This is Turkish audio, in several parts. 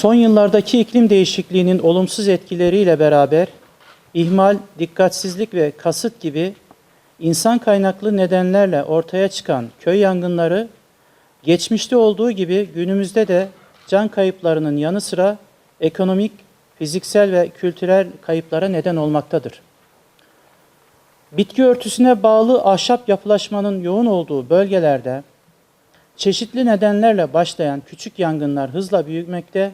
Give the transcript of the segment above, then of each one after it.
Son yıllardaki iklim değişikliğinin olumsuz etkileriyle beraber ihmal, dikkatsizlik ve kasıt gibi insan kaynaklı nedenlerle ortaya çıkan köy yangınları geçmişte olduğu gibi günümüzde de can kayıplarının yanı sıra ekonomik, fiziksel ve kültürel kayıplara neden olmaktadır. Bitki örtüsüne bağlı ahşap yapılaşmanın yoğun olduğu bölgelerde çeşitli nedenlerle başlayan küçük yangınlar hızla büyümekte,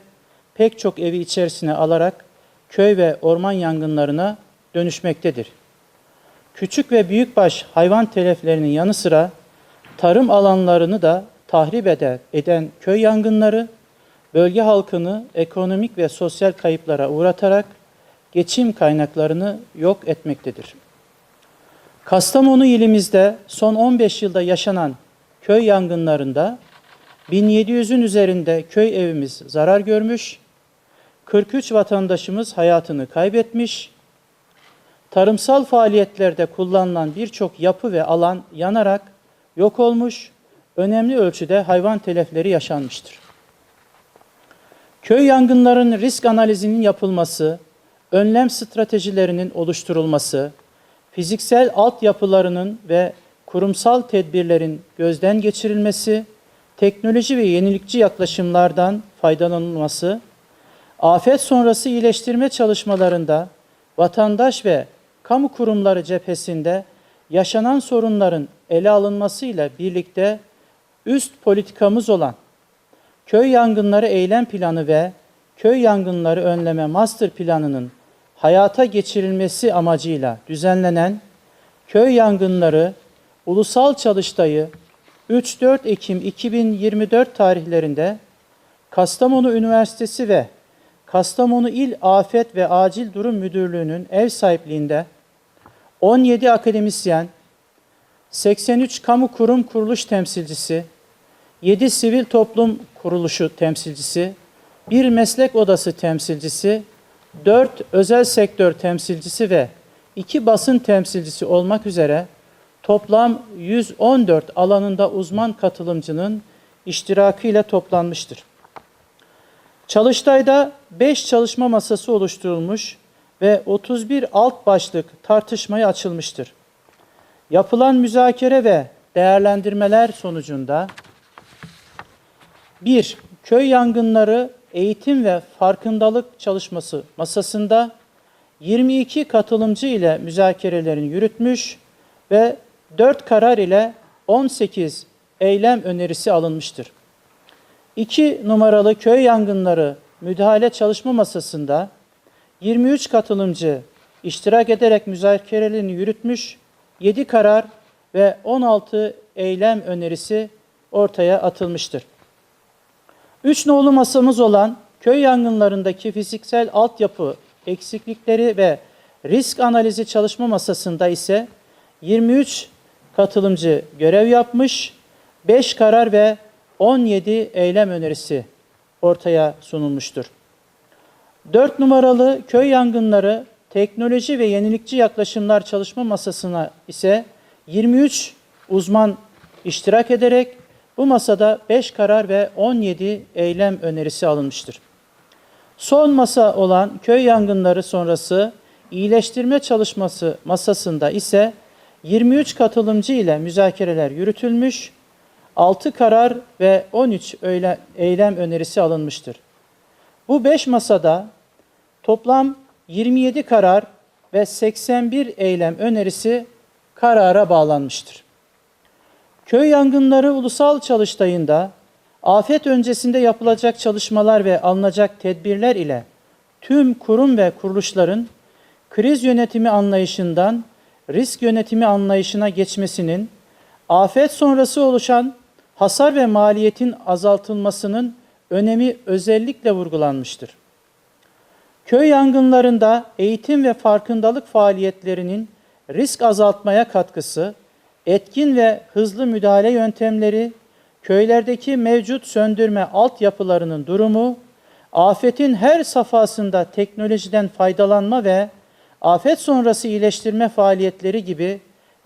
pek çok evi içerisine alarak köy ve orman yangınlarına dönüşmektedir. Küçük ve büyükbaş hayvan teleflerinin yanı sıra tarım alanlarını da tahrip ede- eden köy yangınları bölge halkını ekonomik ve sosyal kayıplara uğratarak geçim kaynaklarını yok etmektedir. Kastamonu ilimizde son 15 yılda yaşanan köy yangınlarında 1700'ün üzerinde köy evimiz zarar görmüş, 43 vatandaşımız hayatını kaybetmiş, tarımsal faaliyetlerde kullanılan birçok yapı ve alan yanarak yok olmuş, önemli ölçüde hayvan telefleri yaşanmıştır. Köy yangınlarının risk analizinin yapılması, önlem stratejilerinin oluşturulması, fiziksel altyapılarının ve kurumsal tedbirlerin gözden geçirilmesi, teknoloji ve yenilikçi yaklaşımlardan faydalanılması, afet sonrası iyileştirme çalışmalarında vatandaş ve kamu kurumları cephesinde yaşanan sorunların ele alınmasıyla birlikte üst politikamız olan köy yangınları eylem planı ve köy yangınları önleme master planının hayata geçirilmesi amacıyla düzenlenen köy yangınları ulusal çalıştayı 3-4 Ekim 2024 tarihlerinde Kastamonu Üniversitesi ve Kastamonu İl Afet ve Acil Durum Müdürlüğü'nün ev sahipliğinde 17 akademisyen, 83 kamu kurum kuruluş temsilcisi, 7 sivil toplum kuruluşu temsilcisi, bir meslek odası temsilcisi, 4 özel sektör temsilcisi ve 2 basın temsilcisi olmak üzere toplam 114 alanında uzman katılımcının iştirakıyla toplanmıştır. Çalıştay'da 5 çalışma masası oluşturulmuş ve 31 alt başlık tartışmaya açılmıştır. Yapılan müzakere ve değerlendirmeler sonucunda 1. Köy yangınları eğitim ve farkındalık çalışması masasında 22 katılımcı ile müzakerelerini yürütmüş ve 4 karar ile 18 eylem önerisi alınmıştır. 2 numaralı köy yangınları müdahale çalışma masasında 23 katılımcı iştirak ederek müzakerelerini yürütmüş, 7 karar ve 16 eylem önerisi ortaya atılmıştır. Üç nolu masamız olan köy yangınlarındaki fiziksel altyapı eksiklikleri ve risk analizi çalışma masasında ise 23 katılımcı görev yapmış, 5 karar ve 17 eylem önerisi ortaya sunulmuştur. 4 numaralı köy yangınları teknoloji ve yenilikçi yaklaşımlar çalışma masasına ise 23 uzman iştirak ederek bu masada 5 karar ve 17 eylem önerisi alınmıştır. Son masa olan köy yangınları sonrası iyileştirme çalışması masasında ise 23 katılımcı ile müzakereler yürütülmüş, 6 karar ve 13 öyle- eylem önerisi alınmıştır. Bu 5 masada toplam 27 karar ve 81 eylem önerisi karara bağlanmıştır. Köy yangınları ulusal çalıştayında afet öncesinde yapılacak çalışmalar ve alınacak tedbirler ile tüm kurum ve kuruluşların kriz yönetimi anlayışından risk yönetimi anlayışına geçmesinin afet sonrası oluşan hasar ve maliyetin azaltılmasının önemi özellikle vurgulanmıştır. Köy yangınlarında eğitim ve farkındalık faaliyetlerinin risk azaltmaya katkısı, etkin ve hızlı müdahale yöntemleri, köylerdeki mevcut söndürme altyapılarının durumu, afetin her safhasında teknolojiden faydalanma ve afet sonrası iyileştirme faaliyetleri gibi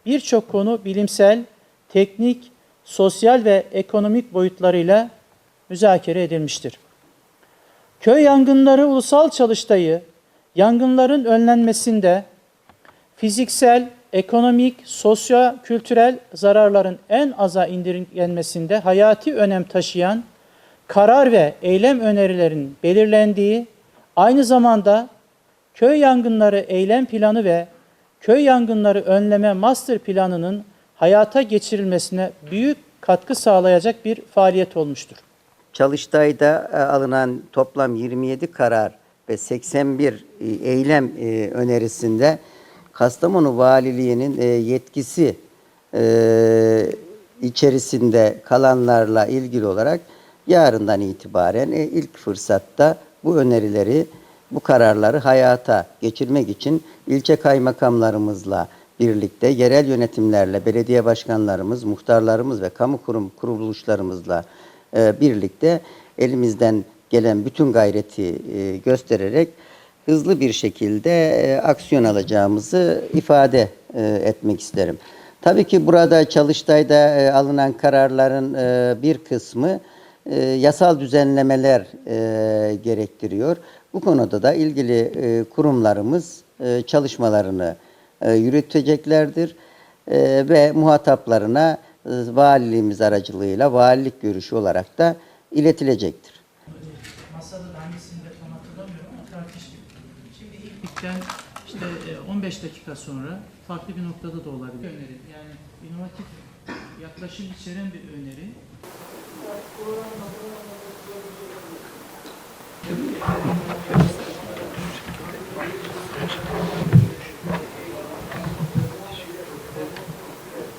birçok konu bilimsel, teknik, sosyal ve ekonomik boyutlarıyla müzakere edilmiştir. Köy yangınları ulusal çalıştayı yangınların önlenmesinde fiziksel, ekonomik, sosyo-kültürel zararların en aza indirgenmesinde hayati önem taşıyan karar ve eylem önerilerinin belirlendiği, aynı zamanda köy yangınları eylem planı ve köy yangınları önleme master planının hayata geçirilmesine büyük katkı sağlayacak bir faaliyet olmuştur. Çalıştay'da e, alınan toplam 27 karar ve 81 e, eylem e, önerisinde Kastamonu Valiliği'nin yetkisi içerisinde kalanlarla ilgili olarak yarından itibaren ilk fırsatta bu önerileri, bu kararları hayata geçirmek için ilçe kaymakamlarımızla birlikte yerel yönetimlerle, belediye başkanlarımız, muhtarlarımız ve kamu kurum kuruluşlarımızla e, birlikte elimizden gelen bütün gayreti e, göstererek hızlı bir şekilde e, aksiyon alacağımızı ifade e, etmek isterim. Tabii ki burada Çalıştay'da e, alınan kararların e, bir kısmı e, yasal düzenlemeler e, gerektiriyor. Bu konuda da ilgili e, kurumlarımız e, çalışmalarını e, yürüteceklerdir E, ve muhataplarına e, valiliğimiz aracılığıyla valilik görüşü olarak da iletilecektir. Masada da hangisinde tam hatırlamıyorum ama tartıştık. Şimdi ilk bitten işte e, 15 dakika sonra farklı bir noktada da olabilir. Öneri yani inovatif yaklaşım içeren bir öneri.